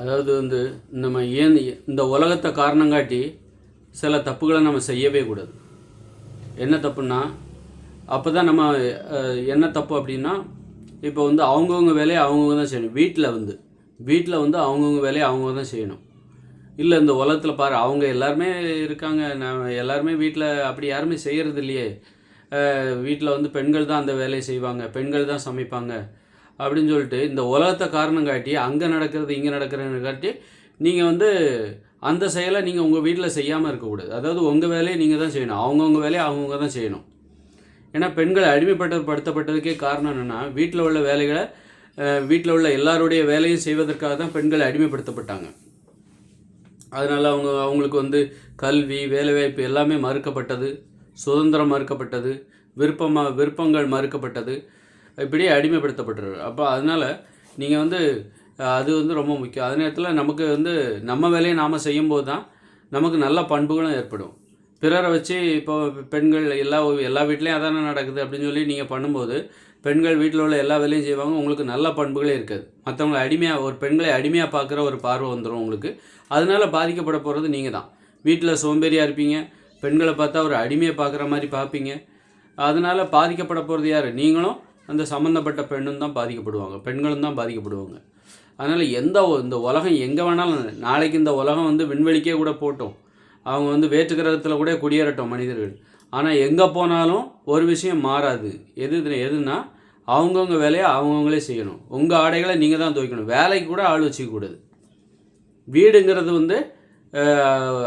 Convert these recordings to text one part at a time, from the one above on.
அதாவது வந்து நம்ம ஏன் இந்த உலகத்தை காரணம் காட்டி சில தப்புகளை நம்ம செய்யவே கூடாது. என்ன தப்புன்னா அப்போ தான் நம்ம என்ன தப்பு அப்படின்னா இப்போ வந்து அவங்கவுங்க வேலையை அவங்கவுங்க தான் செய்யணும். வீட்டில் வந்து வீட்டில் வந்து அவங்கவுங்க வேலையை அவங்கவுங்க தான் செய்யணும். இல்லை இந்த உலகத்தில் பாரு அவங்க எல்லாருமே இருக்காங்க. நான் எல்லாருமே வீட்டில் அப்படி யாருமே செய்கிறது இல்லையே. வீட்டில் வந்து பெண்கள் தான் அந்த வேலையை செய்வாங்க. பெண்கள் தான் சமைப்பாங்க. அப்படின்னு சொல்லிட்டு இந்த உலகத்தை காரணம் காட்டி அங்கே நடக்கிறது இங்கே நடக்கிறதுன்னு காட்டி நீங்கள் வந்து அந்த செயலை நீங்கள் உங்கள் வீட்டில் செய்யாமல் இருக்கக்கூடாது. அதாவது உங்கள் வேலையை நீங்கள் தான் செய்யணும். அவங்கவுங்க வேலையை அவங்கவுங்க தான் செய்யணும். ஏன்னா பெண்கள் அடிமைப்பட்ட படுத்தப்பட்டதுக்கே காரணம் என்னென்னா வீட்டில் உள்ள வேலைகளை வீட்டில் உள்ள எல்லாருடைய வேலையும் செய்வதற்காக தான் பெண்களை அடிமைப்படுத்தப்பட்டாங்க. அதனால் அவங்க அவங்களுக்கு வந்து கல்வி வேலைவாய்ப்பு எல்லாமே மறுக்கப்பட்டது. சுதந்திரம் மறுக்கப்பட்டது. விருப்பமாக விருப்பங்கள் மறுக்கப்பட்டது. இப்படியே அடிமைப்படுத்தப்பட்டுரு அப்போ அதனால் நீங்கள் வந்து அது வந்து ரொம்ப முக்கியம். அதே நேரத்தில் நமக்கு வந்து நம்ம வேலையை நாம் செய்யும்போது தான் நமக்கு நல்ல பண்புகளும் ஏற்படும். பிறரை வச்சு இப்போ பெண்கள் எல்லா எல்லா வீட்லேயும் அதானே நடக்குது அப்படின்னு சொல்லி நீங்கள் பண்ணும்போது பெண்கள் வீட்டில் உள்ள எல்லா வேலையும் செய்வாங்க உங்களுக்கு நல்ல பண்புகளே இருக்காது. மற்றவங்களை அடிமையாக ஒரு பெண்களை அடிமையாக பார்க்குற ஒரு பார்வை வந்துடும் உங்களுக்கு. அதனால பாதிக்கப்பட போகிறது நீங்கள் தான். வீட்டில் சோம்பேறியாக இருப்பீங்க பெண்களை பார்த்தா ஒரு அடிமையை பார்க்குற மாதிரி பார்ப்பீங்க. அதனால பாதிக்கப்பட போகிறது யார்? நீங்களும் அந்த சம்மந்தப்பட்ட பெண்ணும் தான் பாதிக்கப்படுவாங்க. பெண்களும் தான் பாதிக்கப்படுவாங்க. அதனால் எந்த இந்த உலகம் எங்கே வேணாலும் நாளைக்கு இந்த உலகம் வந்து விண்வெளிக்கே கூட போட்டோம். அவங்க வந்து வேற்று கிரகத்தில் கூட குடியேறட்டும் மனிதர்கள். ஆனால் எங்கே போனாலும் ஒரு விஷயம் மாறாது. எது எதுனா அவங்கவுங்க வேலையை அவங்கவுங்களே செய்யணும். உங்கள் ஆடைகளை நீங்கள் தான் துவைக்கணும். வேலைக்கு கூட ஆள் வச்சுக்கக்கூடாது வீடுங்கிறது வந்து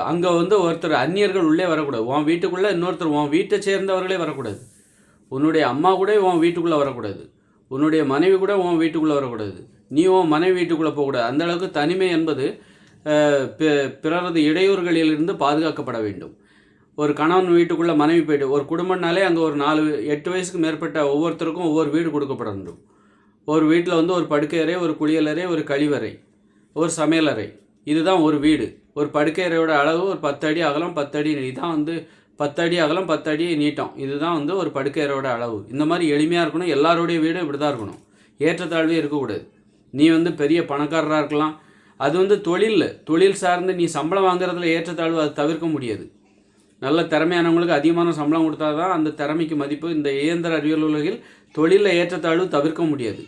அங்கே வந்து ஒருத்தர் அந்நியர்கள் உள்ளே வரக்கூடாது. உன் வீட்டுக்குள்ளே இன்னொருத்தர் உன் வீட்டை சேர்ந்தவர்களே வரக்கூடாது. உன்னுடைய அம்மா கூட உன் வீட்டுக்குள்ளே வரக்கூடாது. உன்னுடைய மனைவி கூட உன் வீட்டுக்குள்ளே வரக்கூடாது. நீ உன் மனைவி வீட்டுக்குள்ளே போகக்கூடாது. அந்த அளவுக்கு தனிமை என்பது பிறரது இடையூறுகளிலிருந்து பாதுகாக்கப்பட வேண்டும். ஒரு கணவன் வீட்டுக்குள்ளே மனைவி போய்ட்டு ஒரு குடும்பம்னாலே அங்கே ஒரு நாலு எட்டு வயசுக்கு மேற்பட்ட ஒவ்வொருத்தருக்கும் ஒவ்வொரு வீடு கொடுக்கப்பட வேண்டும் ஒரு வீட்டில் வந்து ஒரு படுக்கையறை ஒரு குளியலறை ஒரு கழிவறை ஒரு சமையலறை இதுதான் ஒரு வீடு. ஒரு படுக்கையறையோட அளவு ஒரு பத்து அடி அகலம் பத்து அடி இதுதான் வந்து பத்து அடி அகலம் பத்து அடி நீட்டம். இதுதான் வந்து ஒரு படுக்கையரோட அளவு. இந்த மாதிரி எளிமையாக இருக்கணும். எல்லாருடைய வீடும் இப்படி தான் இருக்கணும். ஏற்றத்தாழ்வே இருக்கக்கூடாது. நீ வந்து பெரிய பணக்காரராக இருக்கலாம். அது வந்து தொழில். தொழில் சார்ந்து நீ சம்பளம் வாங்குறதுல ஏற்றத்தாழ்வு அது தவிர்க்க முடியாது. நல்ல திறமையானவங்களுக்கு அதிகமான சம்பளம் கொடுத்தா தான் அந்த திறமைக்கு மதிப்பு. இந்த இயந்திர அறிவியல் உலகில் தொழிலில் ஏற்றத்தாழ்வு தவிர்க்க முடியாது.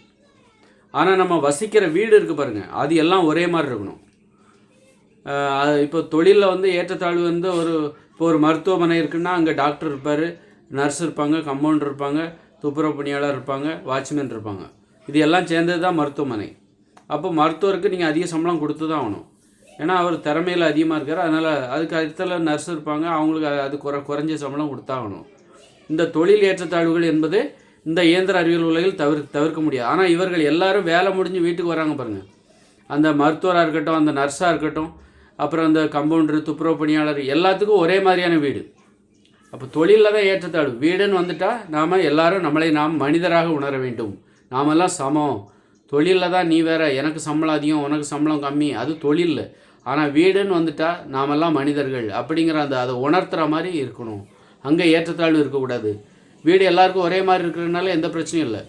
ஆனால் நம்ம வசிக்கிற வீடு இருக்குது பாருங்கள் அது எல்லாம் ஒரே மாதிரி இருக்கணும். இப்போ தொழிலில் வந்து ஏற்றத்தாழ்வு வந்து ஒரு இப்போ ஒரு மருத்துவமனை இருக்குன்னா அங்கே டாக்டர் இருப்பார் நர்ஸ் இருப்பாங்க கம்பவுண்டர் இருப்பாங்க துப்புரவு பணியாளர் இருப்பாங்க வாட்ச்மேன் இருப்பாங்க. இது எல்லாம் சேர்ந்தது தான் மருத்துவமனை. அப்போ மருத்துவருக்கு நீங்கள் அதிக சம்பளம் கொடுத்து தான் ஆகணும். ஏன்னா அவர் திறமையில் அதிகமாக இருக்கார் அதனால் அதுக்கு அடுத்தல நர்ஸ் இருப்பாங்க அவங்களுக்கு அது- அது குறை குறைஞ்ச சம்பளம் கொடுத்தாகணும் இந்த தொழில் ஏற்றத்தாழ்வுகள் என்பது இந்த இயந்திர அறிவியல் உலகில் தவிர தவிர்க்க முடியாது. ஆனால் இவர்கள் எல்லாரும் வேலை முடிஞ்சு வீட்டுக்கு வராங்க பாருங்கள் அந்த மருத்துவராக இருக்கட்டும் அந்த நர்ஸாக இருக்கட்டும் அப்புறம் அந்த கம்பவுண்டரு துப்புரவு பணியாளர் எல்லாத்துக்கும் ஒரே மாதிரியான வீடு. அப்போ தொழிலில் தான் ஏற்றத்தாழ்வு. வீடுன்னு வந்துட்டால் நாம் எல்லாரும் நம்மளை நாம் மனிதராக உணர வேண்டும். நாமெல்லாம் சமம். தொழிலில் தான் நீ வேற எனக்கு சம்பளம் அதிகம் உனக்கு சம்பளம் கம்மி. அது தொழிலில். ஆனால் வீடுன்னு வந்துட்டால் நாமெல்லாம் மனிதர்கள். அப்படிங்கிற அந்த அதை உணர்த்துற மாதிரி இருக்கணும். அங்கே ஏற்றத்தாழ்வு இருக்கக்கூடாது. வீடு எல்லாருக்கும் ஒரே மாதிரி இருக்கிறதுனால எந்த பிரச்சனையும் இல்லை.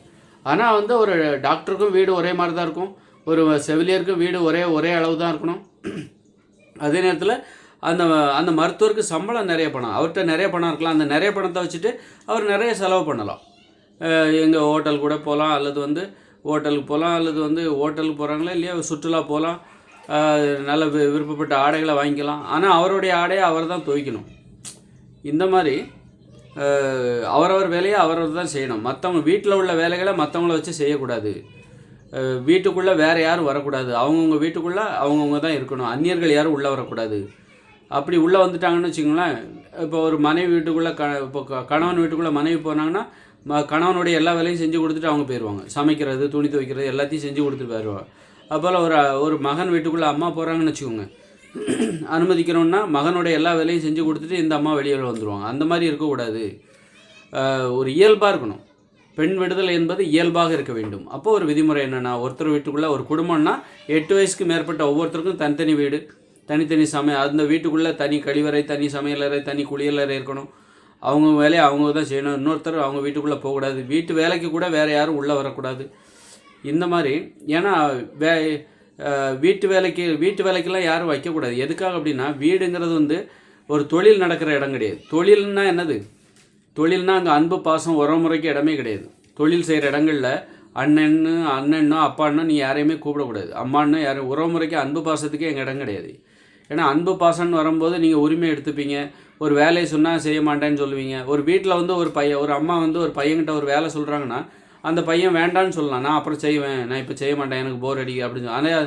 ஆனால் வந்து ஒரு டாக்டருக்கும் வீடு ஒரே மாதிரி தான் இருக்கும். ஒரு செவிலியருக்கும் வீடு ஒரே ஒரே அளவு தான் இருக்கணும். அதே நேரத்தில் அந்த அந்த மருத்துவருக்கு சம்பளம் நிறைய பணம். அவர்கிட்ட நிறைய பணம் இருக்கலாம். அந்த நிறைய பணத்தை வச்சுட்டு அவர் நிறைய செலவு பண்ணலாம். எங்கள் ஹோட்டல் கூட போகலாம் அல்லது வந்து ஹோட்டலுக்கு போகலாம் அல்லது வந்து ஹோட்டலுக்கு போகிறாங்களா இல்லையா? சுற்றுலா போகலாம் நல்ல வி- விருப்பப்பட்ட ஆடைகளை வாங்கிக்கலாம். ஆனால் அவருடைய ஆடையை அவர் தான் துவைக்கணும். இந்த மாதிரி அவரவர் வேலையை அவரவர் தான் செய்யணும். மற்றவங்க வீட்டில் உள்ள வேலைகளை மற்றவங்கள வச்சு செய்யக்கூடாது. வீட்டுக்குள்ளே வேறு யாரும் வரக்கூடாது. அவங்கவுங்க வீட்டுக்குள்ளே அவங்கவுங்க தான் இருக்கணும். அந்நியர்கள் யாரும் உள்ளே வரக்கூடாது. அப்படி உள்ளே வந்துட்டாங்கன்னு வச்சுக்கோங்களேன் இப்போ ஒரு மனைவி வீட்டுக்குள்ளே க இப்போ க- கணவன் வீட்டுக்குள்ளே மனைவி போனாங்கன்னா கணவனுடைய எல்லா வேலையும் செஞ்சு கொடுத்துட்டு அவங்க போயிடுவாங்க சமைக்கிறது துணி துவைக்கிறது எல்லாத்தையும் செஞ்சு கொடுத்துட்டு போயிடுவாங்க அப்போல்லாம் ஒரு ஒரு மகன் வீட்டுக்குள்ளே அம்மா போகிறாங்கன்னு வச்சுக்கோங்க. அனுமதிக்கணும்னா மகனுடைய எல்லா வேலையும் செஞ்சு கொடுத்துட்டு இந்த அம்மா வெளியே வந்துடுவாங்க அந்த மாதிரி இருக்கக்கூடாது. ஒரு இயல்பாக இருக்கணும். பெண் விடுதலை என்பது இயல்பாக இருக்க வேண்டும். அப்போ ஒரு விதிமுறை என்னென்னா ஒருத்தர் வீட்டுக்குள்ளே ஒரு குடும்பம்னா எட்டு வயசுக்கு மேற்பட்ட ஒவ்வொருத்தருக்கும் தனித்தனி வீடு தனித்தனி சமைய அந்த வீட்டுக்குள்ளே தனி கழிவறை தனி சமையலறை தனி குளியலறை இருக்கணும். அவங்க வேலையை அவங்க தான் செய்யணும். இன்னொருத்தர் அவங்க வீட்டுக்குள்ளே போகக்கூடாது. வீட்டு வேலைக்கு கூட வேறு யாரும் உள்ளே வரக்கூடாது. இந்த மாதிரி ஏன்னா வே வீட்டு வேலைக்கு வீட்டு வேலைக்கெல்லாம் யாரும் வைக்கக்கூடாது. எதுக்காக அப்படின்னா வீடுங்கிறது வந்து ஒரு தொழில் நடக்கிற இடம் கிடையாது. தொழில்னால் என்னது? தொழில்னா அங்கே அன்பு பாசம் உறவுமுறைக்கு இடமே கிடையாது. தொழில் செய்கிற இடங்களில் அண்ணன்னு அண்ணனோ அப்பான்னோ நீ யாரையுமே கூப்பிடக்கூடாது. அம்மான்னு யாரும் உறவுமுறைக்கு அன்பு பாசத்துக்கு எங்கள் இடம் கிடையாது. ஏன்னா அன்பு பாசம்னு வரும்போது நீங்கள் உரிமை எடுத்துப்பீங்க. ஒரு வேலையை சொன்னால் செய்ய மாட்டேன்னு சொல்லுவீங்க. ஒரு வீட்டில் வந்து ஒரு பையன் ஒரு அம்மா வந்து ஒரு பையன்கிட்ட ஒரு வேலை சொல்கிறாங்கன்னா அந்த பையன் வேண்டான்னு சொல்லலாம். நான் அப்புறம் செய்வேன். நான் இப்போ செய்ய மாட்டேன். எனக்கு போர் அடிக்கு அப்படின்னு சொல்லி ஆனால்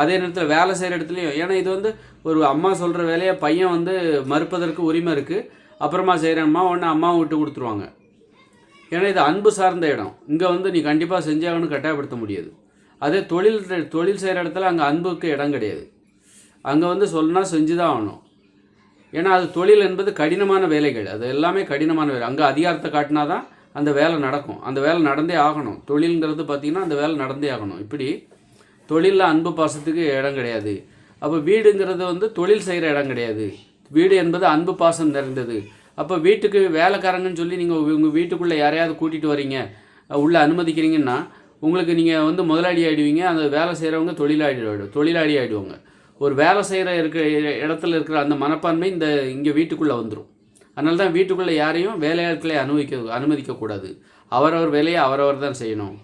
அதே நேரத்தில் வேலை செய்கிற இடத்துலையும் ஏன்னா இது வந்து ஒரு அம்மா சொல்கிற வேலையை பையன் வந்து மறுப்பதற்கு உரிமை இருக்குது அப்புறமா செய்கிறேன்மா உடனே அம்மாவை விட்டு கொடுத்துருவாங்க. ஏன்னா இது அன்பு சார்ந்த இடம். இங்கே வந்து நீ கண்டிப்பாக செஞ்சாகணும் கட்டாயப்படுத்த முடியாது. அதே தொழில் தொழில் செய்கிற இடத்துல அங்கே அன்புக்கு இடம் கிடையாது. அங்கே வந்து சொன்னால் செஞ்சு தான் ஆகணும். ஏன்னா அது தொழில் என்பது கடினமான வேலைகள். அது எல்லாமே கடினமான வேலை. அங்கே அதிகாரத்தை காட்டினா தான் அந்த வேலை நடக்கும். அந்த வேலை நடந்தே ஆகணும். தொழில்ங்கிறது பார்த்திங்கன்னா அந்த வேலை நடந்தே ஆகணும். இப்படி தொழிலில் அன்பு பாசத்துக்கு இடம் கிடையாது. அப்போ வீடுங்கிறது வந்து தொழில் செய்கிற இடம் கிடையாது. வீடு என்பது அன்பு பாசம் நிறைந்தது. அப்போ வீட்டுக்கு வேலைக்காரங்கன்னு சொல்லி நீங்கள் உங்கள் வீட்டுக்குள்ளே யாரையாவது கூட்டிகிட்டு வரீங்க உள்ளே அனுமதிக்கிறீங்கன்னா உங்களுக்கு நீங்கள் வந்து முதலாளி ஆகிடுவீங்க அந்த வேலை செய்கிறவங்க தொழிலாளி ஆகிடும் தொழிலாளி ஆகிடுவாங்க ஒரு வேலை செய்கிற இருக்கிற இடத்துல இருக்கிற அந்த மனப்பான்மை இந்த இங்கே வீட்டுக்குள்ளே வந்துடும் அதனால தான் வீட்டுக்குள்ளே யாரையும் வேலையாட்களை அனுமதிக்க அனுமதிக்கக்கூடாது. அவரவர் வேலையை அவரவர் தான் செய்யணும்.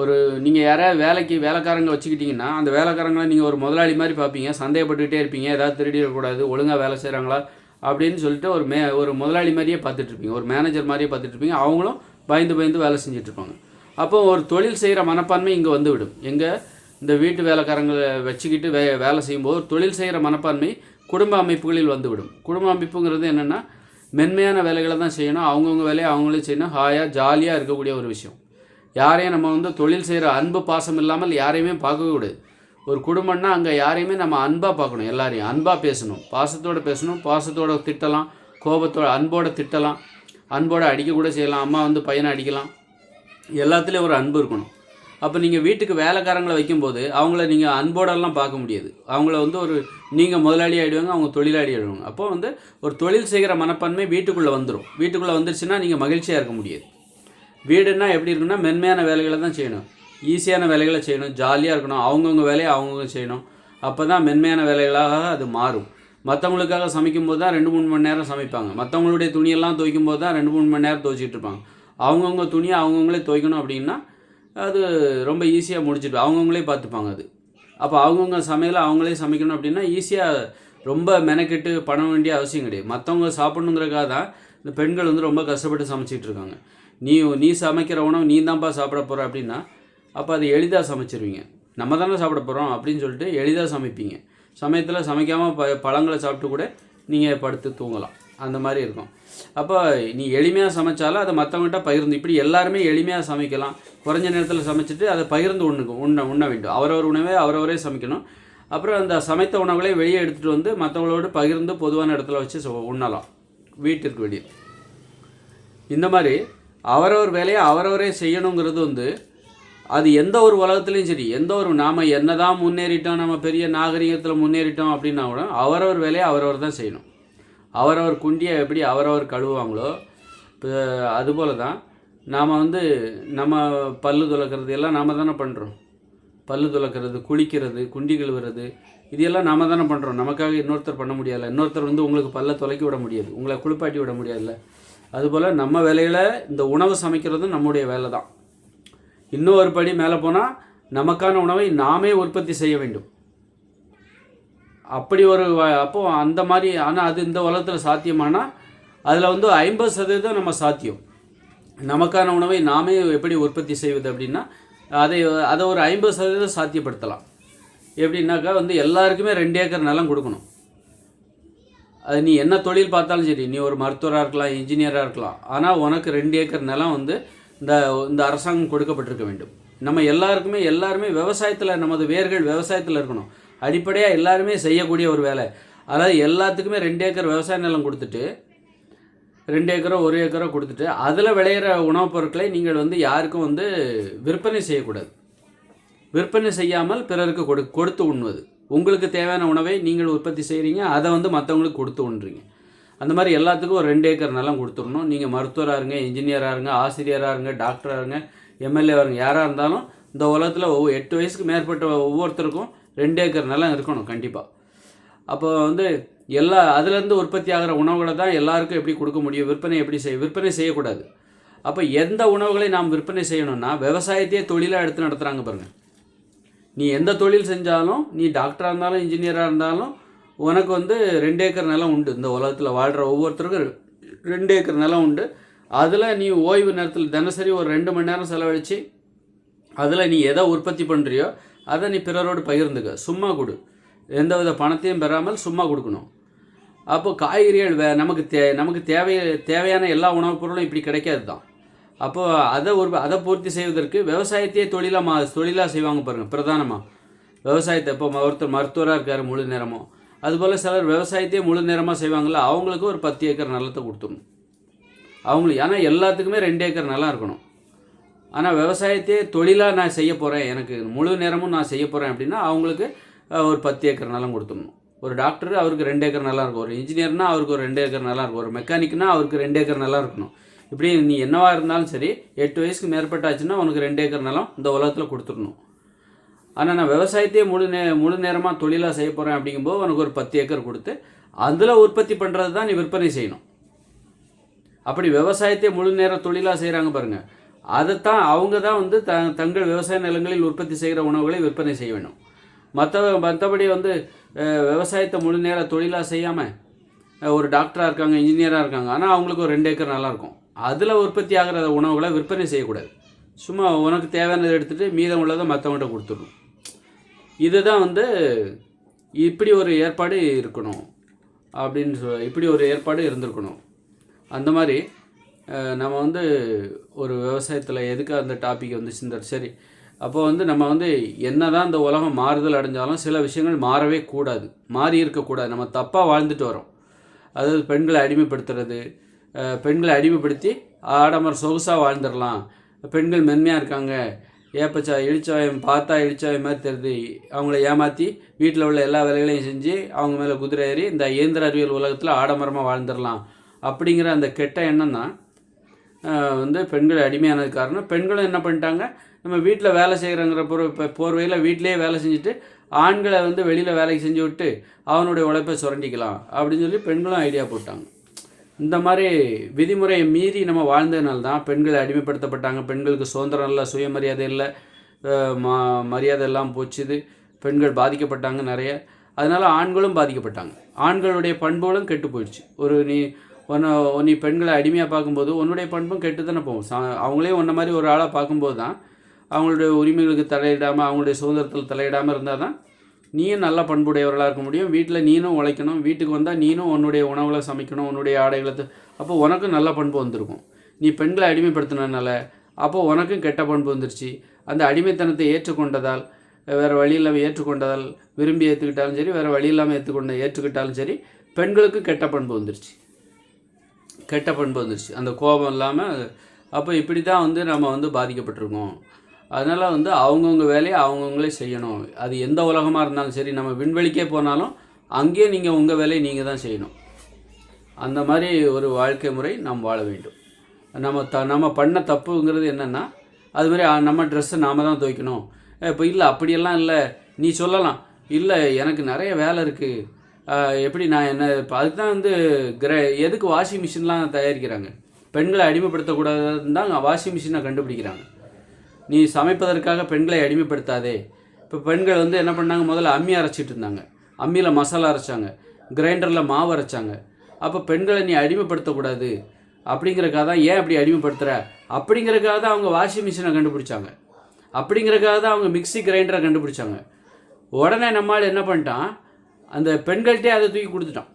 ஒரு நீங்கள் யாராவது வேலைக்கு வேலைக்காரங்க வச்சுக்கிட்டிங்கன்னா அந்த வேலைக்காரங்களை நீங்கள் ஒரு முதலாளி மாதிரி பார்ப்பீங்க. சந்தேகப்பட்டுக்கிட்டே இருப்பீங்க. ஏதாவது திருடிடக்கூடாது ஒழுங்காக வேலை செய்கிறாங்களா அப்படின்னு சொல்லிட்டு ஒரு மே ஒரு முதலாளி மாதிரியே பார்த்துட்ருப்பீங்க ஒரு மேனேஜர் மாதிரியே பார்த்துட்ருப்பீங்க அவங்களும் பயந்து பயந்து வேலை செஞ்சுட்டு இருப்பாங்க. அப்போ ஒரு தொழில் செய்கிற மனப்பான்மை இங்கே வந்து விடும். எங்கே இந்த வீட்டு வேலைக்காரங்களை வச்சுக்கிட்டு வே வேலை செய்யும்போது தொழில் செய்கிற மனப்பான்மை குடும்ப அமைப்புகளில் வந்துவிடும் குடும்ப அமைப்புங்கிறது என்னென்னா மென்மையான வேலைகளை தான் செய்யணும். அவங்கவுங்க வேலையை அவங்களே செய்யணும். ஹாயாக ஜாலியாக இருக்கக்கூடிய ஒரு விஷயம். யாரையும் நம்ம வந்து தொழில் செய்கிற அன்பு பாசம் இல்லாமல் யாரையுமே பார்க்கக்கூடாது ஒரு குடும்பம்னா அங்கே யாரையுமே நம்ம அன்பாக பார்க்கணும் எல்லாரையும் அன்பாக பேசணும். பாசத்தோடு பேசணும் பாசத்தோட திட்டலாம் கோபத்தோட அன்போடு திட்டலாம் அன்போடு அடிக்கக்கூட செய்யலாம் அம்மா வந்து பையனை அடிக்கலாம். எல்லாத்துலேயும் ஒரு அன்பு இருக்கணும். அப்போ நீங்கள் வீட்டுக்கு வேலைக்காரங்களை வைக்கும்போது அவங்கள நீங்கள் அன்போடெல்லாம் பார்க்க முடியாது. அவங்கள வந்து ஒரு நீங்கள் முதலாளி ஆகிடுவாங்க அவங்க தொழிலாளி ஆகிடுவாங்க அப்போ வந்து ஒரு தொழில் செய்கிற மனப்பான்மை வீட்டுக்குள்ளே வந்துடும் வீட்டுக்குள்ளே வந்துருச்சுன்னா நீங்கள் மகிழ்ச்சியாக இருக்க முடியாது. வீடுன்னா எப்படி இருக்குன்னா மென்மையான வேலைகளை தான் செய்யணும். ஈஸியான வேலைகளை செய்யணும். ஜாலியாக இருக்கணும். அவங்கவுங்க வேலையை அவங்கவுங்க செய்யணும். அப்போ தான் மென்மையான வேலைகளாக அது மாறும். மற்றவங்களுக்காக சமைக்கும் போது தான் ரெண்டு மூணு மணி நேரம் சமைப்பாங்க. மற்றவங்களுடைய துணியெல்லாம் துவைக்கும் போது தான் ரெண்டு மூணு மணி நேரம் துவைச்சிட்டு இருப்பாங்க. அவங்கவுங்க துணியை அவங்கவுங்களே துவைக்கணும் அப்படின்னா அது ரொம்ப ஈஸியாக முடிச்சுட்டு அவங்கவுங்களே பார்த்துப்பாங்க அது. அப்போ அவங்கவுங்க சமையலை அவங்களே சமைக்கணும் அப்படின்னா ஈஸியாக ரொம்ப மெனக்கெட்டு பண்ண வேண்டிய அவசியம் கிடையாது. மற்றவங்க சாப்பிட்ணுங்கிறக்காக தான் இந்த பெண்கள் வந்து ரொம்ப கஷ்டப்பட்டு சமைச்சிட்டு இருக்காங்க. நீ நீ சமைக்கிற உணவு நீ தான்ப்பா சாப்பிட போகிற அப்படின்னா அப்போ அது எளிதாக சமைச்சிருவீங்க. நம்ம தானே சாப்பிட போகிறோம் அப்படின்னு சொல்லிட்டு எளிதாக சமைப்பீங்க. சமயத்தில் சமைக்காமல் ப பழங்களை சாப்பிட்டு கூட நீங்கள் படுத்து தூங்கலாம். அந்த மாதிரி இருக்கும். அப்போ நீ எளிமையாக சமைச்சாலும் அதை மற்றவங்ககிட்ட பகிர்ந்து இப்படி எல்லாருமே எளிமையாக சமைக்கலாம். குறைஞ்ச நேரத்தில் சமைச்சிட்டு அதை பகிர்ந்து உண்ணுக்கு உண்ண உண்ண வேண்டும். அவரவர் உணவை அவரவரே சமைக்கணும். அப்புறம் அந்த சமைத்த உணவுகளை வெளியே எடுத்துகிட்டு வந்து மற்றவங்களோடு பகிர்ந்து பொதுவான இடத்துல வச்சு உண்ணலாம். வீட்டிற்கு வெளியே. இந்த மாதிரி அவரவர் வேலையை அவரவரே செய்யணுங்கிறது வந்து அது எந்த ஒரு உலகத்துலேயும் சரி எந்த ஒரு நாம் என்னதான் முன்னேறிட்டோம் நம்ம பெரிய நாகரிகத்தில் முன்னேறிட்டோம் அப்படின்னா கூட அவரவர் வேலையை அவரவர் தான் செய்யணும். அவரவர் குண்டியை எப்படி அவரவர் கழுவுவாங்களோ இப்போ அதுபோல தான் நாம் வந்து நம்ம பல்லு துலக்கிறது எல்லாம் நாம் தானே பண்ணுறோம் பல்லு துலக்கிறது குளிக்கிறது குண்டி கழுவுறது இதெல்லாம் நாம் தானே பண்ணுறோம் நமக்காக இன்னொருத்தர் பண்ண முடியாதுல்ல. இன்னொருத்தர் வந்து உங்களுக்கு பல்ல துலக்கி விட முடியாது. உங்களை குளிப்பாட்டி விட முடியாதுல்ல. அதுபோல் நம்ம வேலையில் இந்த உணவு சமைக்கிறதும் நம்முடைய வேலை தான் இன்னும் ஒரு படி மேலே போனால் நமக்கான உணவை நாமே உற்பத்தி செய்ய வேண்டும். அப்படி ஒரு அப்போது அப்போ அந்த மாதிரி ஆனால் அது இந்த உலகத்தில் சாத்தியமானால் அதில் வந்து ஐம்பது சதவீதம் நம்ம சாத்தியம். நமக்கான உணவை நாமே எப்படி உற்பத்தி செய்வது அப்படின்னா அதை அதை ஒரு ஐம்பது சதவீதம் சாத்தியப்படுத்தலாம். எப்படின்னாக்கா வந்து எல்லாருக்குமே ரெண்டு ஏக்கர் நிலம் கொடுக்கணும். அது நீ என்ன தொழில் பார்த்தாலும் சரி நீ ஒரு மருத்துவராக இருக்கலாம் இன்ஜினியராக இருக்கலாம். ஆனால் உனக்கு ரெண்டு ஏக்கர் நிலம் வந்து இந்த இந்த அரசாங்கம் கொடுக்கப்பட்டிருக்க வேண்டும். நம்ம எல்லாருக்குமே எல்லாருமே விவசாயத்தில் நமது வேர்கள் விவசாயத்தில் இருக்கணும். அடிப்படையாக எல்லாருமே செய்யக்கூடிய ஒரு வேலை. அதாவது எல்லாத்துக்குமே ரெண்டு ஏக்கர் விவசாய நிலம் கொடுத்துட்டு ரெண்டு ஏக்கரோ ஒரு ஏக்கரோ கொடுத்துட்டு அதில் விளையிற உணவுப் பொருட்களை நீங்கள் வந்து யாருக்கும் வந்து விற்பனை செய்யக்கூடாது. விற்பனை செய்யாமல் பிறருக்கு கொடு கொடுத்து உண்ணுவது. உங்களுக்கு தேவையான உணவை நீங்கள் உற்பத்தி செய்கிறீங்க அதை வந்து மற்றவங்களுக்கு கொடுத்து உண்றீங்க. அந்த மாதிரி எல்லாத்துக்கும் ஒரு ரெண்டு ஏக்கர் நிலம் கொடுத்துடணும். நீங்கள் மருத்துவராக இருங்க இன்ஜினியராக இருங்க ஆசிரியராக இருங்க டாக்டராக இருங்க எம்எல்ஏவாக இருங்க யாராக இருந்தாலும் இந்த உலகத்தில் ஒவ்வொரு எட்டு வயசுக்கு மேற்பட்ட ஒவ்வொருத்தருக்கும் ரெண்டு ஏக்கர் நிலம் இருக்கணும் கண்டிப்பாக அப்போ வந்து எல்லா அதுலேருந்து உற்பத்தி ஆகிற உணவுகளை தான் எல்லாருக்கும் எப்படி கொடுக்க முடியும் விற்பனை எப்படி செய்ய விற்பனை செய்யக்கூடாது. அப்போ எந்த உணவுகளை நாம் விற்பனை செய்யணும்னா விவசாயத்தையே தொழிலாக எடுத்து நடத்துகிறாங்க பாருங்கள் நீ எந்த தொழில் செஞ்சாலும் நீ டாக்டராக இருந்தாலும் இன்ஜினியராக இருந்தாலும் உனக்கு வந்து ரெண்டு ஏக்கர் நிலம் உண்டு. இந்த உலகத்தில் வாழ்கிற ஒவ்வொருத்தருக்கும் ரெண்டு ஏக்கர் நிலம் உண்டு. அதில் நீ ஓய்வு நேரத்தில் தினசரி ஒரு ரெண்டு மணி நேரம் செலவழித்து அதில் நீ எதை உற்பத்தி பண்ணுறியோ அதை நீ பிறரோடு பகிர்ந்துக்க. சும்மா கொடு. எந்தவித பணத்தையும் பெறாமல் சும்மா கொடுக்கணும். அப்போ காய்கறிகள் வே நமக்கு தே நமக்கு தேவை தேவையான எல்லா உணவுப் பொருளும் இப்படி கிடைக்காது தான் அப்போ அதை ஒரு அதை பூர்த்தி செய்வதற்கு விவசாயத்தையே தொழிலாக மா தொழிலாக செய்வாங்க பாருங்கள் பிரதானமாக விவசாயத்தை இப்போ ஒருத்தர் மருத்துவராக இருக்கார் முழு நேரமும். அதுபோல் சிலர் விவசாயத்தையே முழு நேரமாக செய்வாங்கள்ல அவங்களுக்கு ஒரு பத்து ஏக்கர் நிலத்தை கொடுத்துடணும். அவங்களுக்கு ஏன்னா எல்லாத்துக்குமே ரெண்டு ஏக்கர் நிலம் இருக்கணும். ஆனால் விவசாயத்தையே தொழிலாக நான் செய்ய போகிறேன் எனக்கு முழு நேரமும் நான் செய்ய போகிறேன் அப்படின்னா அவங்களுக்கு ஒரு பத்து ஏக்கர் நிலம் கொடுத்துடணும். ஒரு டாக்டர் அவருக்கு ரெண்டு ஏக்கர் நல்லா இருக்கும் ஒரு இன்ஜினியர்னால் அவருக்கு ஒரு ரெண்டு ஏக்கர் நல்லா இருக்கும் ஒரு மெக்கானிக்னால் அவருக்கு ரெண்டு ஏக்கர் நல்லா இருக்கணும். இப்படி நீ என்னவாக இருந்தாலும் சரி எட்டு வயசுக்கு மேற்பட்டாச்சுன்னா உனக்கு ரெண்டு ஏக்கர் நிலம் இந்த உலகத்தில் கொடுத்துடணும். ஆனால் நான் விவசாயத்தையே முழு நே முழு நேரமாக தொழிலாக செய்ய போகிறேன் அப்படிங்கும்போது உனக்கு ஒரு பத்து ஏக்கர் கொடுத்து அதில் உற்பத்தி பண்ணுறது தான் நீ விற்பனை செய்யணும். அப்படி விவசாயத்தை முழு நேர தொழிலாக செய்கிறாங்க பாருங்கள் அதைத்தான் அவங்க தான் வந்து த தங்கள் விவசாய நிலங்களில் உற்பத்தி செய்கிற உணவுகளை விற்பனை செய்ய வேணும். மற்ற மற்றபடி வந்து விவசாயத்தை முழு நேர தொழிலாக செய்யாமல் ஒரு டாக்டராக இருக்காங்க இன்ஜினியராக இருக்காங்க. ஆனால் அவங்களுக்கு ஒரு ரெண்டு ஏக்கர் நல்லாயிருக்கும் அதில் உற்பத்தி ஆகிற உணவுகளை விற்பனை செய்யக்கூடாது. சும்மா உனக்கு தேவையானதை எடுத்துகிட்டு மீதம் உள்ளதை மற்றவங்கள்ட்ட கொடுத்துடணும். இதுதான் வந்து இப்படி ஒரு ஏற்பாடு இருக்கணும். அப்படின்னு சொல் இப்படி ஒரு ஏற்பாடு இருந்திருக்கணும். அந்த மாதிரி நம்ம வந்து ஒரு விவசாயத்தில் எதுக்கு அந்த டாபிக் வந்து சிந்தர் சரி அப்போ வந்து நம்ம வந்து என்னதான் இந்த உலகம் மாறுதல் அடைஞ்சாலும் சில விஷயங்கள் மாறவே கூடாது. மாறி இருக்கக்கூடாது. நம்ம தப்பாக வாழ்ந்துட்டு வரோம் அதாவது பெண்களை அடிமைப்படுத்துறது பெண்களை அடிமைப்படுத்தி ஆடம்பர சொகுசாக வாழ்ந்துடலாம். பெண்கள் மென்மையாக இருக்காங்க. ஏப்பச்சா இழிச்சாயம் பார்த்தா இழிச்சாயம் மாதிரி தெரியுது. அவங்கள ஏமாற்றி வீட்டில் உள்ள எல்லா வேலைகளையும் செஞ்சு அவங்க மேலே குதிரை ஏறி இந்த இயந்திர அறிவியல் உலகத்தில் ஆடம்பரமாக வாழ்ந்துடலாம். அப்படிங்கிற அந்த கெட்ட எண்ணம் தான் வந்து பெண்கள் அடிமையானது காரணம். பெண்களும் என்ன பண்ணிட்டாங்க? நம்ம வீட்டில் வேலை செய்கிறங்கிற பொறு இப்போ போர்வையில் வீட்டிலேயே வேலை செஞ்சுட்டு ஆண்களை வந்து வெளியில் வேலைக்கு செஞ்சு விட்டு அவனுடைய உழைப்பை சுரண்டிக்கலாம் அப்படின்னு சொல்லி பெண்களும் ஐடியா போட்டாங்க. இந்த மாதிரி விதிமுறையை மீறி நம்ம வாழ்ந்ததுனால தான் பெண்கள் அடிமைப்படுத்தப்பட்டாங்க பெண்களுக்கு சுதந்திரம் இல்லை சுயமரியாதை இல்லை ம மரியாதை எல்லாம் போச்சுது பெண்கள் பாதிக்கப்பட்டாங்க நிறைய. அதனால் ஆண்களும் பாதிக்கப்பட்டாங்க. ஆண்களுடைய பண்புகளும் கெட்டு போயிடுச்சு. ஒரு நீ உன்னை நீ பெண்களை அடிமையாக பார்க்கும்போது உன்னுடைய பண்பும் கெட்டு தானே போகும். சா- அவங்களே உன்ன மாதிரி ஒரு ஆளாக பார்க்கும்போது தான் அவங்களுடைய உரிமைகளுக்கு தலையிடாமல் அவங்களுடைய சுதந்திரத்தில் தலையிடாமல் இருந்தால் தான் நீயும் நல்ல பண்புடையவர்களாக இருக்க முடியும். வீட்டில் நீனும் உழைக்கணும். வீட்டுக்கு வந்தால் நீனும் உன்னுடைய உணவுகளை சமைக்கணும். உன்னுடைய ஆடைகளை அப்போ உனக்கும் நல்ல பண்பு வந்திருக்கும். நீ பெண்களை அடிமைப்படுத்தினதுனால அப்போ உனக்கும் கெட்ட பண்பு வந்துருச்சு. அந்த அடிமைத்தனத்தை ஏற்றுக்கொண்டதால் வேறு வழி இல்லாமல் ஏற்றுக்கொண்டதால் விரும்பி ஏற்றுக்கிட்டாலும் சரி வேறு வழி இல்லாமல் ஏற்றுக்கொண்ட ஏற்றுக்கிட்டாலும் சரி பெண்களுக்கு கெட்ட பண்பு வந்துருச்சு. கெட்ட பண்பு வந்துருச்சு. அந்த கோபம் இல்லாமல் அப்போ இப்படி தான் வந்து நம்ம வந்து பாதிக்கப்பட்டிருக்கோம். அதனால் வந்து அவங்கவுங்க வேலையை அவங்கவுங்களே செய்யணும். அது எந்த உலகமாக இருந்தாலும் சரி நம்ம விண்வெளிக்கே போனாலும் அங்கேயே நீங்கள் உங்கள் வேலையை நீங்கள் தான் செய்யணும். அந்த மாதிரி ஒரு வாழ்க்கை முறை நாம் வாழ வேண்டும். நம்ம த நம்ம பண்ண தப்புங்கிறது என்னென்னா அது மாதிரி நம்ம ட்ரெஸ்ஸை நாம் தான் துவைக்கணும். இப்போ இல்லை அப்படியெல்லாம் இல்லை. நீ சொல்லலாம். இல்லை எனக்கு நிறைய வேலை இருக்குது எப்படி நான் என்ன இப்போ அதுக்கு தான் வந்து கிர எதுக்கு வாஷிங் மிஷின்லாம் தயாரிக்கிறாங்க? பெண்களை அடிமைப்படுத்தக்கூடாதுன்னு தான் வாஷிங் மிஷினை கண்டுபிடிக்கிறாங்க. நீ சமைப்பதற்காக பெண்களை அடிமைப்படுத்தாதே. இப்போ பெண்கள் வந்து என்ன பண்ணாங்க? முதல்ல அம்மி அரைச்சிட்டு இருந்தாங்க. அம்மியில் மசாலா அரைச்சாங்க. கிரைண்டரில் மாவு அரைச்சாங்க. அப்போ பெண்களை நீ அடிமைப்படுத்தக்கூடாது. அப்படிங்கிறக்காக தான் ஏன் அப்படி அடிமைப்படுத்துகிற அப்படிங்கிறக்காக தான் அவங்க வாஷிங் மிஷினை கண்டுபிடிச்சாங்க. அப்படிங்கிறக்காக தான் அவங்க மிக்ஸி கிரைண்டரை கண்டுபிடிச்சாங்க. உடனே நம்மால் என்ன பண்ணிட்டான்? அந்த பெண்கள்கிட்டே அதை தூக்கி கொடுத்துட்டான்.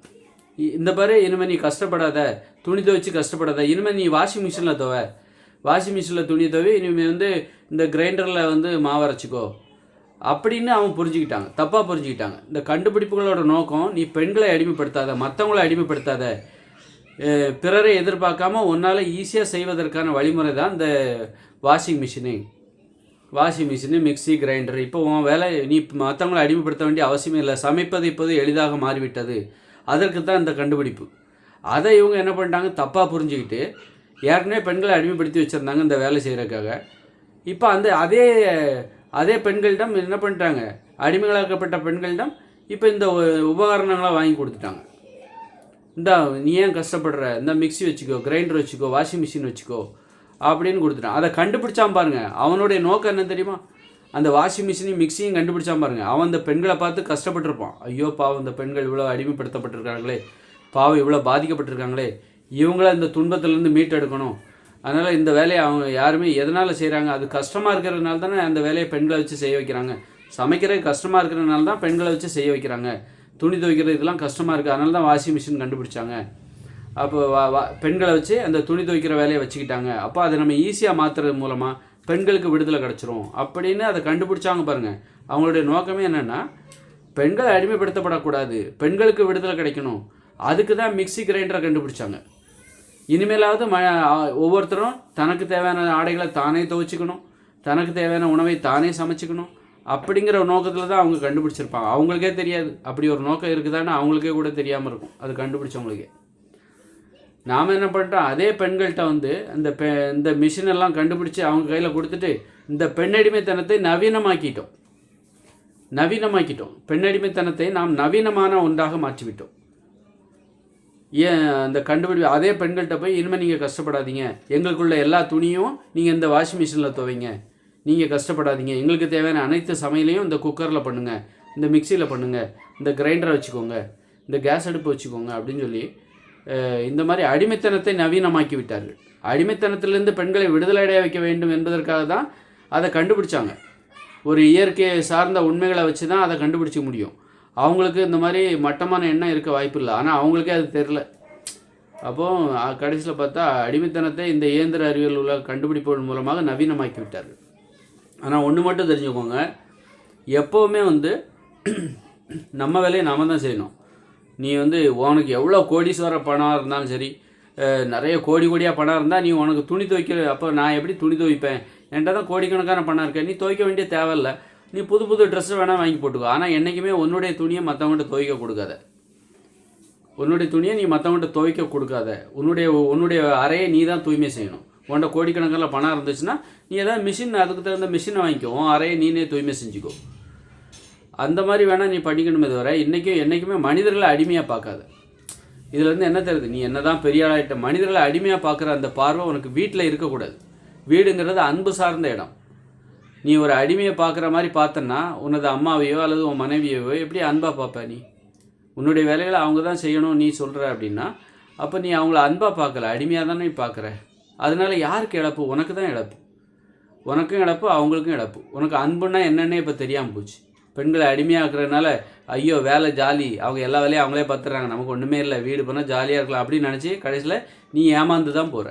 இ- இந்த பாரு இனிமேல் நீ கஷ்டப்படாத. துணி துவைச்சு கஷ்டப்படாத. இனிமேல் நீ வாஷிங் மிஷினில் துவை. வாஷிங் மிஷினில் துணி தவி இனிமேல் வந்து இந்த கிரைண்டரில் வந்து மாவரைச்சிக்கோ அப்படின்னு அவன் புரிஞ்சுக்கிட்டாங்க. தப்பாக புரிஞ்சுக்கிட்டாங்க. இந்த கண்டுபிடிப்புகளோட நோக்கம் நீ பெண்களை அடிமைப்படுத்தாத மற்றவங்கள அடிமைப்படுத்தாத பிறரை எதிர்பார்க்காம உன்னால் ஈஸியாக செய்வதற்கான வழிமுறை தான் இந்த washing machine. Washing machine mixie grinder. இப்போ உன் வேலை நீ மற்றவங்களை அடிமைப்படுத்த வேண்டிய அவசியமே இல்லை. சமைப்பது இப்போது எளிதாக மாறிவிட்டது. அதற்கு தான் இந்த கண்டுபிடிப்பு. அதை இவங்க என்ன பண்ணிட்டாங்க? தப்பாக புரிஞ்சுக்கிட்டு ஏற்கனவே பெண்களை அடிமைப்படுத்தி வச்சுருந்தாங்க இந்த வேலை செய்கிறதுக்காக இப்போ அந்த அதே அதே பெண்களிடம் என்ன பண்ணிட்டாங்க? அடிமைகளாக்கப்பட்ட பெண்களிடம் இப்போ இந்த உ- உபகரணங்களை வாங்கி கொடுத்துட்டாங்க. இந்தா நீ ஏன் கஷ்டப்படுற? இந்த மிக்ஸி வச்சுக்கோ கிரைண்டர் வச்சுக்கோ வாஷிங் மிஷின் வச்சுக்கோ அப்படின்னு கொடுத்துட்டான் அதை கண்டுபிடிச்சான் பாருங்க. அவனுடைய நோக்கம் என்ன தெரியுமா? அந்த வாஷிங் மிஷினையும் மிக்சியும் கண்டுபிடிச்சான் பாருங்க. அவன் அந்த பெண்களை பார்த்து கஷ்டப்பட்டிருப்பான். ஐயோ பாவம் இந்த பெண்கள் இவ்வளோ அடிமைப்படுத்தப்பட்டிருக்காங்களே. பாவம் இவ்வளோ பாதிக்கப்பட்டிருக்காங்களே. இவங்கள இந்த துன்பத்திலேருந்து மீட்டெடுக்கணும். அதனால் இந்த வேலையை அவங்க யாருமே எதனால் செய்கிறாங்க அது கஷ்டமாக இருக்கிறதுனால தானே அந்த வேலையை பெண்களை வச்சு செய்ய வைக்கிறாங்க. சமைக்கிறது கஷ்டமாக இருக்கிறதுனால தான் பெண்களை வச்சு செய்ய வைக்கிறாங்க. துணி துவைக்கிறது இதெல்லாம் கஷ்டமாக இருக்குது அதனால தான் வாஷிங் மிஷின் கண்டுபிடிச்சாங்க. அப்போ வா வா பெண்களை வச்சு அந்த துணி துவைக்கிற வேலையை வச்சுக்கிட்டாங்க. அப்போ அதை நம்ம ஈஸியாக மாற்றுறது மூலமாக பெண்களுக்கு விடுதலை கிடச்சிரும். அப்படின்னு அதை கண்டுபிடிச்சாங்க பாருங்கள் அவங்களுடைய நோக்கமே என்னென்னா பெண்கள் அடிமைப்படுத்தப்படக்கூடாது. பெண்களுக்கு விடுதலை கிடைக்கணும். அதுக்கு தான் மிக்ஸி கிரைண்டரை கண்டுபிடிச்சாங்க. இனிமேலாவது ம ஒவ்வொருத்தரும் தனக்கு தேவையான ஆடைகளை தானே துவைச்சிக்கணும். தனக்கு தேவையான உணவை தானே சமைச்சிக்கணும். அப்படிங்கிற ஒரு நோக்கத்தில் தான் அவங்க கண்டுபிடிச்சிருப்பாங்க. அவங்களுக்கே தெரியாது. அப்படி ஒரு நோக்கம் இருக்குதான்னு அவங்களுக்கே கூட தெரியாமல் இருக்கும். அது கண்டுபிடிச்சவங்களுக்கே. நாம் என்ன பண்ணிட்டோம் அதே பெண்கள்கிட்ட வந்து அந்த பெ இந்த மிஷின் எல்லாம் கண்டுபிடிச்சி அவங்க கையில் கொடுத்துட்டு இந்த பெண்ணடிமைத்தனத்தை நவீனமாக்கிட்டோம். நவீனமாக்கிட்டோம். பெண்ணடிமைத்தனத்தை நாம் நவீனமான ஒன்றாக மாற்றிவிட்டோம். ஏன் அந்த கண்டுபிடி அதே பெண்கள்கிட்ட போய் இனிமேல் நீங்கள் கஷ்டப்படாதீங்க. எங்களுக்குள்ள எல்லா துணியும் நீங்கள் இந்த வாஷிங் மிஷினில் துவைங்க. நீங்கள் கஷ்டப்படாதீங்க. எங்களுக்கு தேவையான அனைத்து சமையலையும் இந்த குக்கரில் பண்ணுங்கள் இந்த மிக்சியில் பண்ணுங்கள் இந்த கிரைண்டரை வச்சுக்கோங்க. இந்த கேஸ் அடுப்பு வச்சுக்கோங்க அப்படின்னு சொல்லி இந்த மாதிரி அடிமைத்தனத்தை நவீனமாக்கி விட்டார்கள். அடிமைத்தனத்திலிருந்து பெண்களை விடுதலை அடைய வைக்க வேண்டும் என்பதற்காக தான் அதை கண்டுபிடிச்சாங்க. ஒரு இயற்கையை சார்ந்த உண்மைகளை வச்சு தான் அதை கண்டுபிடிச்சிக்க முடியும். அவங்களுக்கு இந்த மாதிரி மட்டமான எண்ணம் இருக்க வாய்ப்பு இல்லை ஆனால் அவங்களுக்கே அது தெரில அப்போது கடைசியில் பார்த்தா அடிமைத்தனத்தை இந்த இயந்திர அறிவியல் உள்ள கண்டுபிடிப்புகள் மூலமாக நவீனமாக்கி விட்டார்கள் ஆனால் ஒன்று மட்டும் தெரிஞ்சுக்கோங்க. எப்போவுமே வந்து நம்ம வேலையை நாம தான் செய்யணும். நீ வந்து உனக்கு எவ்வளோ கோடீஸ்வர பணம் இருந்தாலும் சரி நிறைய கோடி கோடியாக பணம் இருந்தால் நீ உனக்கு துணி துவைக்கிற அப்போ நான் எப்படி துணி துவைப்பேன்? என்கிட்ட தான் கோடிக்கணக்கான பணம் இருக்கேன் நீ துவைக்க வேண்டிய தேவையில்ல. நீ புது புது ட்ரெஸ்ஸு வேணால் வாங்கி போட்டுக்கோ. ஆனால் என்றைக்குமே உன்னுடைய துணியை மற்றவங்கள்ட்ட துவைக்க கொடுக்காத. உன்னுடைய துணியை நீ மற்றவங்கள்ட்ட துவைக்க கொடுக்காத. உன்னுடைய உன்னுடைய அறையை நீ தான் தூய்மை செய்யணும். உன்ட கோடிக்கணக்கில் பணம் இருந்துச்சுன்னா நீ ஏதாவது மிஷின் அதுக்கு தகுந்த மிஷினை வாங்கிக்கோ. உன் அறையை நீனே தூய்மை செஞ்சுக்கோ. அந்த மாதிரி வேணால் நீ பண்ணிக்கணுமே தவிர இன்றைக்கும் என்றைக்குமே மனிதர்களை அடிமையாக பார்க்காத. இதுலேருந்து என்ன தெரியுது? நீ என்ன தான் பெரிய ஆளாகிட்ட மனிதர்களை அடிமையாக பார்க்குற அந்த பார்வை உனக்கு வீட்டில் இருக்கக்கூடாது. வீடுங்கிறது அன்பு சார்ந்த இடம். நீ ஒரு அடிமையை பார்க்குற மாதிரி பார்த்தன்னா உனது அம்மாவையோ அல்லது உன் மனைவியையோ எப்படி அன்பாக பார்ப்ப நீ? உன்னுடைய வேலைகளை அவங்க தான் செய்யணும் நீ சொல்கிற அப்படின்னா அப்போ நீ அவங்கள அன்பாக பார்க்கல அடிமையாக தானே நீ பார்க்குற. அதனால யாருக்கு இழப்பு? உனக்கு தான் இழப்பு. உனக்கும் இழப்பு அவங்களுக்கும் இழப்பு. உனக்கு அன்புன்னா என்னன்னே இப்போ தெரியாமல் போச்சு. பெண்களை அடிமையாக்குறதுனால ஐயோ வேலை ஜாலி. அவங்க எல்லா வேலையும் அவங்களே பார்த்துறாங்க நமக்கு ஒன்றுமே இல்லை. வீடு பண்ணால் ஜாலியாக இருக்கலாம். அப்படின்னு நினச்சி கடைசியில் நீ ஏமாந்து தான் போகிற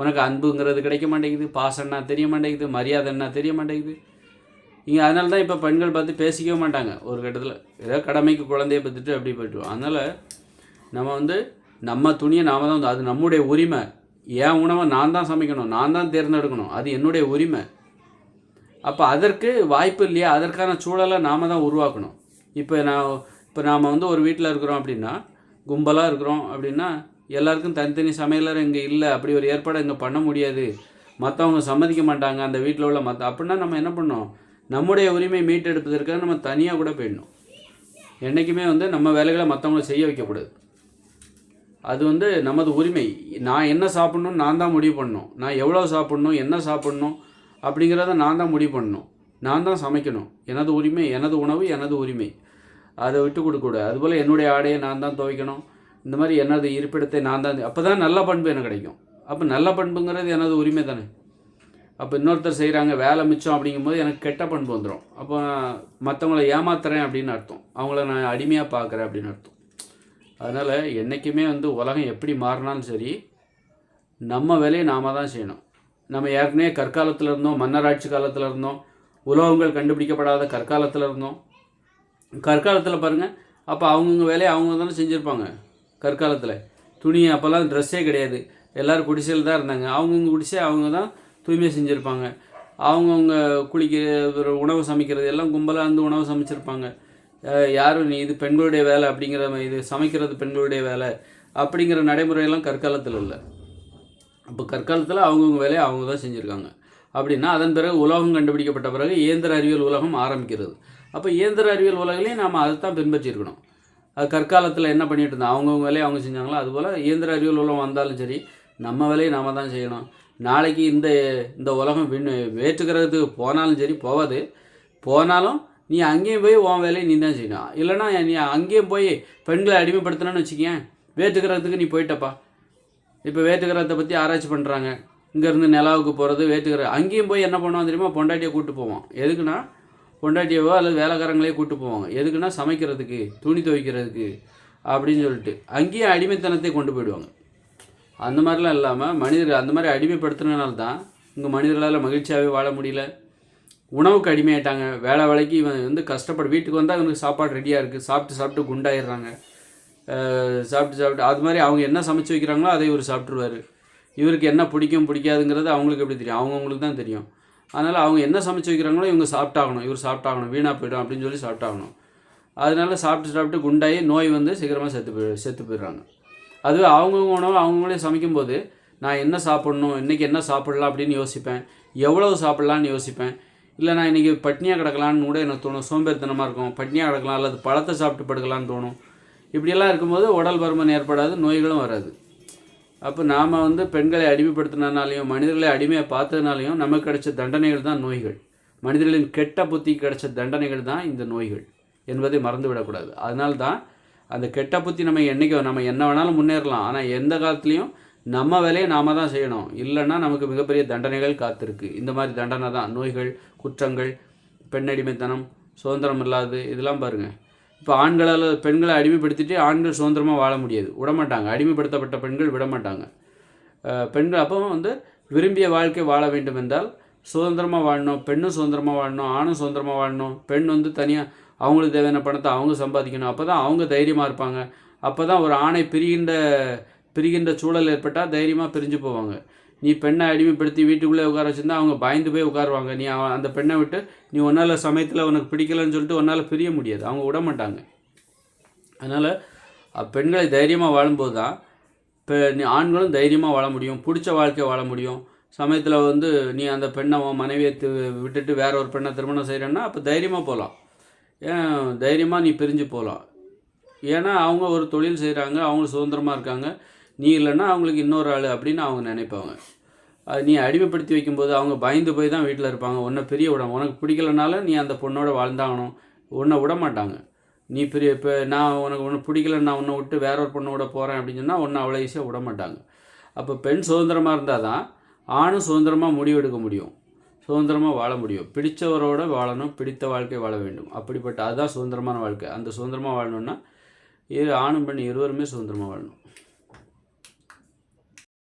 உனக்கு அன்புங்கிறது கிடைக்க மாட்டேங்குது பாசம்னா தெரிய மாட்டேங்குது மரியாதைன்னா தெரிய மாட்டேங்குது. இங்கே அதனால தான் இப்போ பெண்கள் பார்த்து பேசிக்கவே மாட்டாங்க. ஒரு கட்டத்தில் ஏதோ கடமைக்கு குழந்தைய பார்த்துட்டு அப்படி போய்ட்டுருவோம் அதனால் நம்ம வந்து நம்ம துணியை நாம் தான் வந்து அது நம்முடைய உரிமை. என் உணவை நான் தான் சமைக்கணும் நான் தான் தேர்ந்தெடுக்கணும். அது என்னுடைய உரிமை. அப்போ அதற்கு வாய்ப்பு இல்லையா? அதற்கான சூழலை நாம தான் உருவாக்கணும். இப்போ நான் இப்போ நாம் வந்து ஒரு வீட்டில் இருக்கிறோம் அப்படின்னா கும்பலாக இருக்கிறோம் அப்படின்னா எல்லாருக்கும் தனித்தனி சமையலர் இங்கே இல்லை. அப்படி ஒரு ஏற்பாடு இங்கே பண்ண முடியாது. மற்றவங்க சம்மதிக்க மாட்டாங்க. அந்த வீட்டில் உள்ள மற்ற அப்படின்னா நம்ம என்ன பண்ணோம் நம்முடைய உரிமை மீட்டெடுப்பதற்காக நம்ம தனியாக கூட போயிடணும். என்றைக்குமே வந்து நம்ம வேலைகளை மற்றவங்கள செய்ய வைக்கக்கூடாது. அது வந்து நமது உரிமை. நான் என்ன சாப்பிட்ணும்? நான் தான் முடிவு பண்ணணும். நான் எவ்வளோ சாப்பிட்ணும்? என்ன சாப்பிட்ணும்? அப்படிங்கிறத நான் தான் முடிவு பண்ணணும். நான் தான் சமைக்கணும். எனது உரிமை எனது உணவு எனது உரிமை. அதை விட்டு கொடுக்கக்கூடாது. அதுபோல் என்னுடைய ஆடையை நான் தான் துவைக்கணும். இந்த மாதிரி எனது இருப்பிடத்தை நான் தான் அப்போ தான் நல்ல பண்பு எனக்கு கிடைக்கும். அப்போ நல்ல பண்புங்கிறது எனது உரிமை தானே. அப்போ இன்னொருத்தர் செய்கிறாங்க வேலை மிச்சம் அப்படிங்கும்போது எனக்கு கெட்ட பண்பு வந்துடும் அப்போ மற்றவங்கள ஏமாத்துறேன் அப்படின்னு அர்த்தம். அவங்கள நான் அடிமையாக பார்க்குறேன் அப்படின்னு அர்த்தம். அதனால் என்றைக்குமே வந்து உலகம் எப்படி மாறினாலும் சரி நம்ம வேலையை நாம தான் செய்யணும். நம்ம ஏற்கனவே கற்காலத்தில் இருந்தோம் மன்னராட்சி காலத்தில் இருந்தோம் உலோகங்கள் கண்டுபிடிக்கப்படாத கற்காலத்தில் இருந்தோம். கற்காலத்தில் பாருங்கள் அப்போ அவங்கவுங்க வேலையை அவங்க தானே செஞ்சுருப்பாங்க. கற்காலத்தில். துணி அப்போல்லாம் ட்ரெஸ்ஸே கிடையாது. எல்லோரும் குடிசையில் தான் இருந்தாங்க. அவங்கவுங்க குடிசை அவங்க தான் தூய்மை செஞ்சுருப்பாங்க. அவங்கவுங்க குளிக்கிற ஒரு உணவு சமைக்கிறது எல்லாம் கும்பலாக இருந்து உணவு சமைச்சிருப்பாங்க. யாரும் நீ இது பெண்களுடைய வேலை அப்படிங்கிற இது சமைக்கிறது பெண்களுடைய வேலை அப்படிங்கிற நடைமுறையெல்லாம் கற்காலத்தில் இல்லை. அப்போ கற்காலத்தில் அவங்கவுங்க வேலையை அவங்க தான் செஞ்சுருக்காங்க. அப்படின்னா அதன் பிறகு உலகம் கண்டுபிடிக்கப்பட்ட பிறகு இயந்திர அறிவியல் உலகம் ஆரம்பிக்கிறது. அப்போ இயந்திர அறிவியல் உலகிலையும் நாம் அதை தான் பின்பற்றியிருக்கணும். அது கற்காலத்தில் என்ன பண்ணிட்டு இருந்தாங்க அவங்கவுங்க வேலையை அவங்க செஞ்சாங்களோ? அதுபோல் இயந்திர அறிவியல் உலகம் வந்தாலும் சரி நம்ம வேலையை நாம தான் செய்யணும். நாளைக்கு இந்த இந்த உலகம் விண் வேற்றுக்கிறதுக்கு போனாலும் சரி போகாது. போனாலும் நீ அங்கேயும் போய் உன் வேலையை நீ தான் செய்யணும். இல்லைன்னா நீ அங்கேயும் போய் பெண்களை அடிமைப்படுத்தினான்னு வச்சுக்கேன் வேற்றுக்கிறதுக்கு நீ போயிட்டப்பா. இப்போ வேற்றுக்கிறத பற்றி ஆராய்ச்சி பண்ணுறாங்க இங்கேருந்து நிலாவுக்கு போகிறது வேற்றுக்கிற அங்கேயும் போய் என்ன பண்ணுவான் தெரியுமா? பொண்டாட்டியை கூப்பிட்டு போவோம் எதுக்குன்னா பொண்டாட்டியவோ அல்லது வேலைக்காரங்களே கூப்பிட்டு போவாங்க. எதுக்குன்னா சமைக்கிறதுக்கு துணி துவைக்கிறதுக்கு அப்படின்னு சொல்லிட்டு. அங்கேயும் அடிமைத்தனத்தை கொண்டு போயிடுவாங்க. அந்த மாதிரிலாம் இல்லாமல் மனிதர் அந்த மாதிரி அடிமைப்படுத்துனதுனால தான் இங்கே மனிதர்களால் மகிழ்ச்சியாகவே வாழ முடியல. உணவுக்கு அடிமையாயிட்டாங்க. வேலை வேலைக்கு இவன் வந்து கஷ்டப்படு வீட்டுக்கு வந்தால் அவனுக்கு சாப்பாடு ரெடியாக இருக்குது சாப்பிட்டு சாப்பிட்டு குண்டாயிடுறாங்க. சாப்பிட்டு சாப்பிட்டு. அது மாதிரி அவங்க என்ன சமைச்சு வைக்கிறாங்களோ அதை இவர் சாப்பிட்ருவாரு இவருக்கு என்ன பிடிக்கும் பிடிக்காதுங்கிறது அவங்களுக்கு எப்படி தெரியும்? அவங்கவுங்களுக்கு தான் தெரியும். அதனால் அவங்க என்ன சமைச்சு வைக்கிறாங்களோ இவங்க சாப்பிட்டாகணும் இவர் சாப்பிட்டாகணும் வீணாக போயிடும் அப்படின்னு சொல்லி சாப்பிட்டாகணும். அதனால சாப்பிட்டு சாப்பிட்டு குண்டாகி நோய் வந்து சீக்கிரமாக செத்து போய் செத்து போயிடுறாங்க. அதுவே அவங்கவுங்க உணவு அவங்கவுங்களே சமைக்கும்போது நான் என்ன சாப்பிட்ணும் இன்றைக்கி என்ன சாப்பிட்லாம் அப்படின்னு யோசிப்பேன். எவ்வளவு சாப்பிட்லான்னு யோசிப்பேன். இல்லை நான் இன்றைக்கி பட்னியாக கிடக்கலான்னு கூட எனக்கு தோணும். சோம்பேறித்தனமாக இருக்கும். பட்னியாக கிடக்கலாம் அல்லது பழத்தை சாப்பிட்டு படுக்கலான்னு தோணும். இப்படியெல்லாம் இருக்கும்போது உடல் பருமன் ஏற்படாது நோய்களும் வராது. அப்போ நாம் வந்து பெண்களை அடிமைப்படுத்தினாலையும் மனிதர்களை அடிமையாக பார்த்ததுனாலையும் நமக்கு கிடைச்ச தண்டனைகள் தான் நோய்கள். மனிதர்களின் கெட்ட புத்திக்கு கிடைச்ச தண்டனைகள் தான் இந்த நோய்கள் என்பதை மறந்து விடக்கூடாது அதனால தான் அந்த கெட்ட புத்தி நம்ம என்றைக்கோ நம்ம என்ன வேணாலும் முன்னேறலாம். ஆனால் எந்த காலத்துலேயும் நம்ம வேலையை நாம தான் செய்யணும். இல்லைன்னா நமக்கு மிகப்பெரிய தண்டனைகள் காத்திருக்கு. இந்த மாதிரி தண்டனை தான். நோய்கள் குற்றங்கள் பெண்ணடிமைத்தனம் சுதந்திரம் இல்லாது இதெல்லாம் பாருங்கள் இப்போ ஆண்களால் பெண்களை அடிமைப்படுத்திட்டு ஆண்கள் சுதந்திரமாக வாழ முடியாது. விடமாட்டாங்க. அடிமைப்படுத்தப்பட்ட பெண்கள் விடமாட்டாங்க. பெண்கள் அப்போ வந்து விரும்பிய வாழ்க்கை வாழ வேண்டும் என்றால் சுதந்திரமாக வாழணும் பெண்ணும் சுதந்திரமாக வாழணும் ஆணும் சுதந்திரமாக வாழணும். பெண் வந்து தனியாக அவங்களுக்கு தேவையான பணத்தை அவங்க சம்பாதிக்கணும். அப்போ தான் அவங்க தைரியமாக இருப்பாங்க. அப்போ தான் ஒரு ஆணை பிரிகின்ற பிரிகின்ற சூழல் ஏற்பட்டால் தைரியமாக பிரிஞ்சு போவாங்க. நீ பெண்ணை அடிமைப்படுத்தி வீட்டுக்குள்ளே உட்கார வச்சுருந்தா அவங்க பயந்து போய் உட்காருவாங்க. நீ அந்த பெண்ணை விட்டு நீ ஒன்றால் சமயத்தில் உனக்கு பிடிக்கலன்னு சொல்லிட்டு ஒன்றால் பிரிய முடியாது. அவங்க விட மாட்டாங்க. அதனால் பெண்களை தைரியமாக வாழும்போது தான் இப்போ நீ ஆண்களும் தைரியமாக வாழ முடியும். பிடிச்ச வாழ்க்கையை வாழ முடியும். சமயத்தில் வந்து நீ அந்த பெண்ணை உன் மனைவியை விட்டுட்டு வேற ஒரு பெண்ணை திருமணம் செய்கிறேன்னா அப்போ தைரியமாக போகலாம் ஏன்? தைரியமாக நீ பிரிஞ்சு போகலாம் ஏன்னா அவங்க ஒரு தொழில் செய்கிறாங்க அவங்க சுதந்திரமாக இருக்காங்க. நீ இல்லைன்னா அவங்களுக்கு இன்னொரு ஆள் அப்படின்னு அவங்க நினைப்பாங்க. அது நீ அடிமைப்படுத்தி வைக்கும்போது அவங்க பயந்து போய் தான் வீட்டில் இருப்பாங்க. உன்னை பெரிய விட உனக்கு பிடிக்கலனால நீ அந்த பொண்ணோட வாழ்ந்தாகணும். உன்னை விட மாட்டாங்க. நீ பெரிய இப்போ நான் உனக்கு ஒன்று பிடிக்கல நான் உன்னை விட்டு வேற ஒரு பொண்ணோட போகிறேன் அப்படின்னு சொன்னால் ஒன்றை அவ்வளோ ஈஸியாக விட மாட்டாங்க. அப்போ பெண் சுதந்திரமாக இருந்தால் தான் ஆணும் சுதந்திரமாக முடிவெடுக்க முடியும். சுதந்திரமாக வாழ முடியும். பிடித்தவரோட வாழணும் பிடித்த வாழ்க்கை வாழ வேண்டும். அப்படிப்பட்ட அதுதான் சுதந்திரமான வாழ்க்கை. அந்த சுதந்திரமாக வாழணும்னா இரு ஆணும் பெண் இருவருமே சுதந்திரமாக வாழணும்.